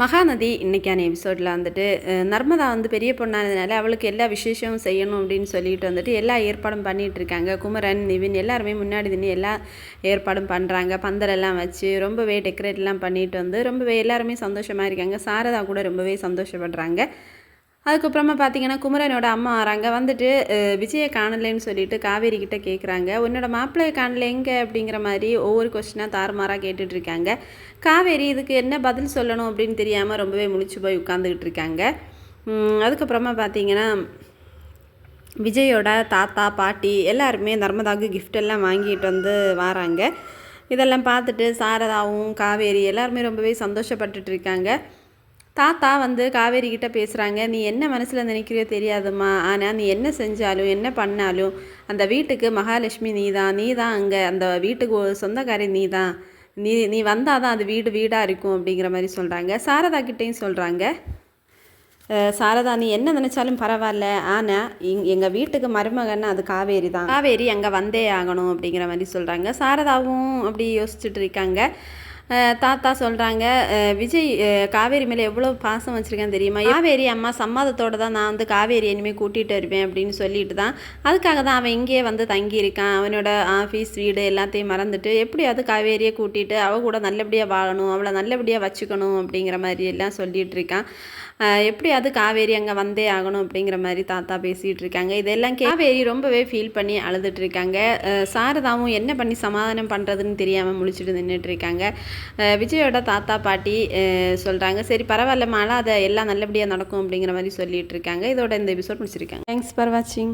மகாநதி இன்றைக்கான எபிசோடில் வந்துட்டு நர்மதா வந்து பெரிய பொண்ணானதுனால அவளுக்கு எல்லா விசேஷமும் செய்யணும் அப்படின்னு சொல்லிட்டு வந்துட்டு எல்லா ஏற்பாடும் பண்ணிகிட்டு இருக்காங்க. குமரன் நிவின் எல்லாருமே முன்னாடி தின்னு எல்லா ஏற்பாடும் பண்ணுறாங்க பந்தலெல்லாம் வச்சு ரொம்பவே டெக்கரேட்லாம் பண்ணிட்டு வந்து ரொம்பவே எல்லாருமே சந்தோஷமாக இருக்காங்க. சாரதா கூட ரொம்பவே சந்தோஷப்படுறாங்க. அதுக்கப்புறமா பார்த்தீங்கன்னா குமரனோட அம்மா வராங்க. வந்துட்டு விஜயை காணலைன்னு சொல்லிட்டு காவேரி கிட்ட கேட்குறாங்க உன்னோட மாப்பிள்ளையை காணல எங்கே? அப்படிங்கிற மாதிரி ஒவ்வொரு கொஸ்டினாக தாறுமாறாக கேட்டுட்ருக்காங்க காவேரி இதுக்கு என்ன பதில் சொல்லணும்? அப்படின்னு தெரியாமல் ரொம்பவே முழிச்சு போய் உட்காந்துக்கிட்டு இருக்காங்க. அதுக்கப்புறமா பார்த்தீங்கன்னா விஜயோட தாத்தா பாட்டி எல்லாருமே நர்மதாவுக்கு கிஃப்ட் எல்லாம் வாங்கிட்டு வந்து வராங்க. இதெல்லாம் பார்த்துட்டு சாரதாவும் காவேரி எல்லாருமே ரொம்பவே சந்தோஷப்பட்டுட்டு இருக்காங்க. தாத்தா வந்து காவேரி கிட்ட பேசுகிறாங்க நீ என்ன மனசில் நினைக்கிறியோ தெரியாதும்மா. ஆனால் நீ என்ன செஞ்சாலும் என்ன பண்ணாலும் அந்த வீட்டுக்கு மகாலட்சுமி நீ தான் நீ தான் அங்கே அந்த வீட்டுக்கு சொந்தக்காரி நீ தான். நீ நீ வந்தால் தான் அது வீடு வீடாக இருக்கும் அப்படிங்கிற மாதிரி சொல்கிறாங்க சாரதா கிட்டேயும் சொல்கிறாங்க சாரதா நீ என்ன நினச்சாலும் பரவாயில்ல. ஆனால் இங் எங்கள் வீட்டுக்கு மருமகன்னு அது காவேரி தான். காவேரி அங்கே வந்தே ஆகணும் அப்படிங்கிற மாதிரி சொல்கிறாங்க சாரதாவும் அப்படி யோசிச்சுட்டு இருக்காங்க. தாத்தா சொல்கிறாங்க விஜய் காவேரி மேலே எவ்வளோ பாசம் வச்சுருக்கேன் தெரியுமா? காவேரி அம்மா சம்மதத்தோடு தான் நான் வந்து காவேரி இனிமேல் கூட்டிகிட்டு வருவேன் அப்படின்னு சொல்லிட்டு தான். அதுக்காக தான் அவன் இங்கேயே வந்து தங்கியிருக்கான். அவனோட ஆஃபீஸ் வீடு எல்லாத்தையும் மறந்துட்டு எப்படியாவது காவேரியை கூட்டிகிட்டு அவள் கூட நல்லபடியாக வாழணும் அவளை நல்லபடியாக வச்சுக்கணும் அப்படிங்கிற மாதிரி எல்லாம் சொல்லிகிட்டு இருக்கான். எப்படியாவது காவேரி அங்கே வந்தே ஆகணும் அப்படிங்கிற மாதிரி தாத்தா பேசிகிட்டு இருக்காங்க. இதெல்லாம் காவேரி ரொம்பவே ஃபீல் பண்ணி அழுதுட்டு இருக்காங்க. சாரதாவும் என்ன பண்ணி சமாதானம் பண்ணுறதுன்னு தெரியாமல் முழிச்சிட்டு நின்றுட்டு இருக்காங்க. விஜயோட தாத்தா பாட்டி சொல்கிறாங்க சரி பரவாயில்ல மாலா அதை எல்லாம் நல்லபடியாக நடக்கும் அப்படிங்கிற மாதிரி சொல்லிட்டு இருக்காங்க. இதோட இந்த எபிசோட் முடிச்சிருக்காங்க. தேங்க்ஸ் ஃபார் வாட்சிங்